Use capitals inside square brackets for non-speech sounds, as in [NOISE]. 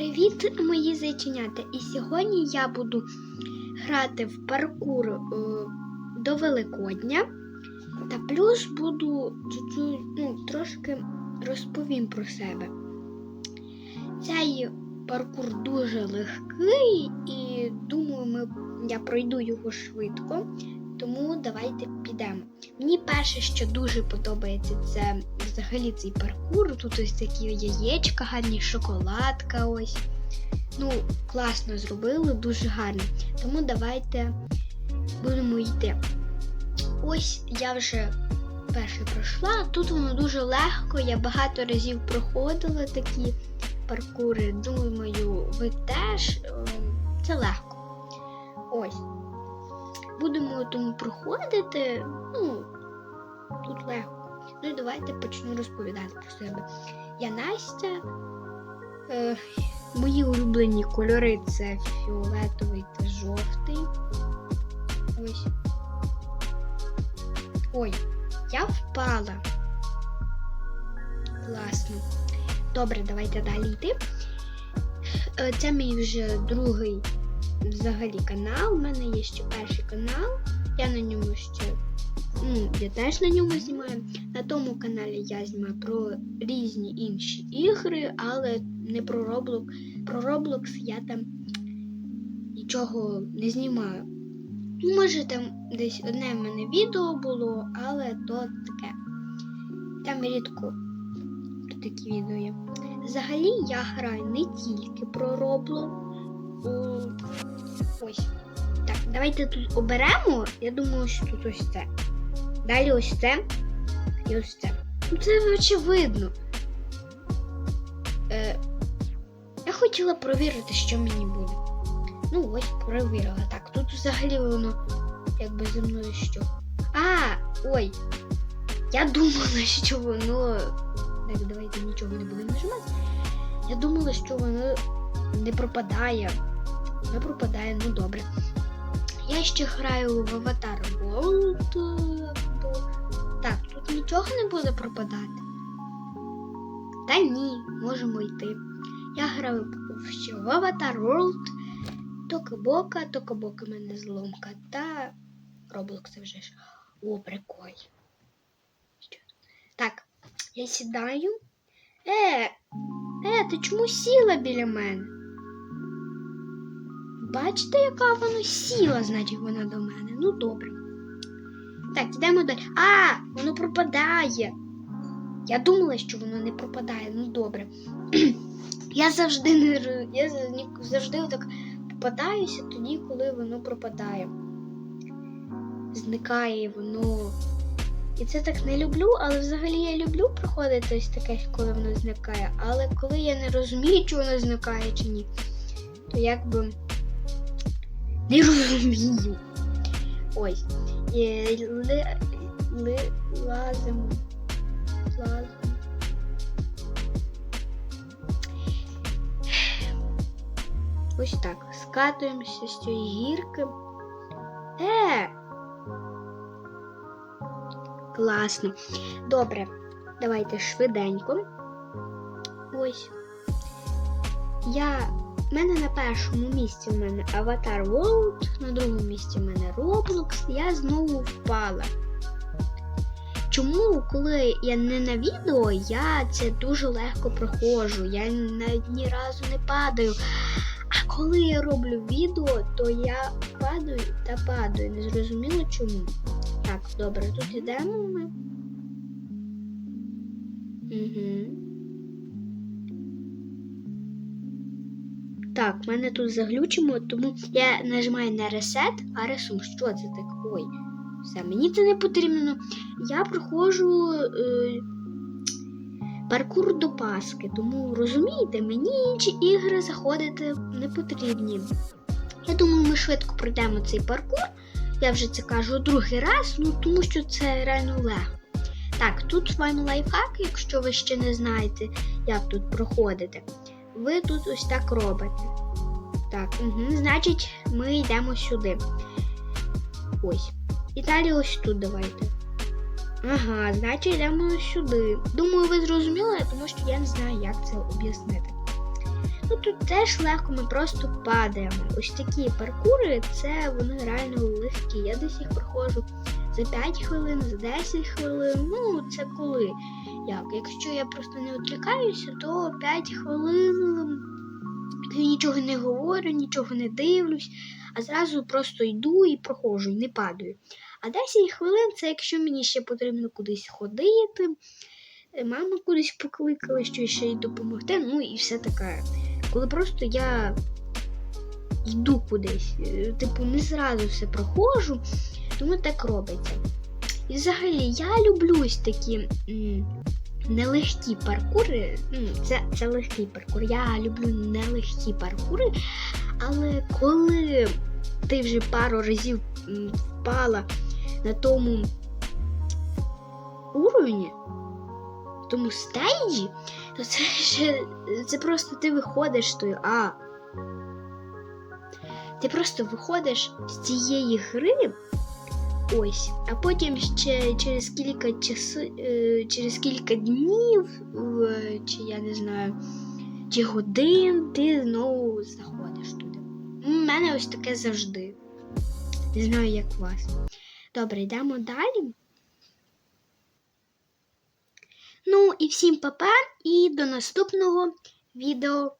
Привіт, мої зайченята! І сьогодні я буду грати в паркур е, до Великодня. Та плюс буду ну, трошки розповім про себе. Цей паркур дуже легкий і думаю, ми, я пройду його швидко. Тому давайте підемо. Мені перше, що дуже подобається, це взагалі цей паркур. Тут ось такі яєчка, гарні шоколадка. Ось. Ну, класно зробили, дуже гарно. Тому давайте будемо йти. Ось я вже перше пройшла. Тут воно дуже легко. Я багато разів проходила такі паркури. Думаю, ви теж. Ем, Це легко. Ось будемо тому проходити. Ну, тут легко. Ну і давайте почну розповідати про себе. Я Настя. Е, мої улюблені кольори це фіолетовий та жовтий. Ось. Ой, я впала. Класно. Добре, давайте далі йти. Е, Це мій вже другий взагалі канал. У мене є ще перший канал. Я на ньому ще. Ну, я теж на ньому знімаю. На тому каналі я знімаю про різні інші ігри, але не про Roblox. Про Roblox я там нічого не знімаю. Може, там десь одне в мене відео було, але то таке. Там рідко такі відео є. Взагалі я граю не тільки про Roblox. Ось. Так, давайте тут оберемо. Я думаю, що тут ось це. Далі ось це. І ось це. Ну це очевидно. Е, я хотіла провірити, що мені буде. Ну, ось провірила. Так, тут взагалі воно якби зі мною що. А, ой. Я думала, [LAUGHS] що воно. Так, давайте нічого не будемо нажимати. Я думала, що воно не пропадає. Не пропадає, ну добре. Я ще граю в Avatar World. Так, тут нічого не буде пропадати. Та ні, можемо йти. Я граю ще в Avatar World. Токабока в мене зломка та Roblox вже ж. О, прикольно. Так, я сідаю. Е, е, ти чому сіла біля мене? Бачите, яка вона сіла, значить вона до мене. Ну добре. Так, йдемо далі. А, воно пропадає. Я думала, що воно не пропадає. Ну добре. [CLEARS THROAT] я завжди не я завжди так попадаюся тоді, коли воно пропадає. Зникає воно. І це так не люблю, але взагалі я люблю проходити ось таке, коли воно зникає. Але коли я не розумію, чи воно зникає чи ні, то якби не розумію. Ли, лазимо. Лазимо. Ось так. Скатуємося з цієї гірки. Е! Класно. Добре. Давайте швиденько. Ось. Я у мене на першому місці в мене Avatar World, на другому місці в мене Roblox, я знову впала. Чому, коли я не на відео, я це дуже легко проходжу, я навіть ні разу не падаю. А коли я роблю відео, то я падаю та падаю. Не зрозуміло чому. Так, добре, тут йдемо ми. Угу. Так, мене тут заглючимо, тому я нажимаю на ресет, а ресурс, що це так? Ой, все, мені це не потрібно. Я проходжу е, паркур до Паски, тому розумієте, мені інші ігри заходити не потрібні. Я думаю, ми швидко пройдемо цей паркур. Я вже це кажу другий раз, ну тому що це реально легко. Так, тут вам лайфхак, якщо ви ще не знаєте, як тут проходити ви тут ось так робите. Так, угу, значить, ми йдемо сюди. Ось. І далі ось тут давайте. Ага, значить йдемо сюди. Думаю, ви зрозуміли, тому що я не знаю, як це об'яснити. Ну тут теж легко, ми просто падаємо. Ось такі паркури, це вони реально легкі. Я десь їх проходжу за 5 хвилин, за 10 хвилин. Ну, це коли. Як? Якщо я просто не відвлікаюся, то 5 хвилин я нічого не говорю, нічого не дивлюсь, а зразу просто йду і проходжу, не падаю. А 10 хвилин це якщо мені ще потрібно кудись ходити, е, мама кудись покликала, що ще й допомогти, ну і все таке. Коли просто я йду кудись, е, типу, не зразу все проходжу, тому так робиться. І взагалі я люблю ось такі нелегкі паркури. Ну, це, це легкий паркур. Я люблю нелегкі паркури, але коли ти вже пару разів впала на тому уровні, тому стейджі, то це ще це просто ти виходиш тою, а. Ти просто виходиш з цієї гри. Ось, а потім ще через кілька часи, е, через кілька днів, чи я не знаю, чи годин ти знову заходиш туди. У мене ось таке завжди. Не знаю, як у вас. Добре, йдемо далі. Ну і всім папа і до наступного відео.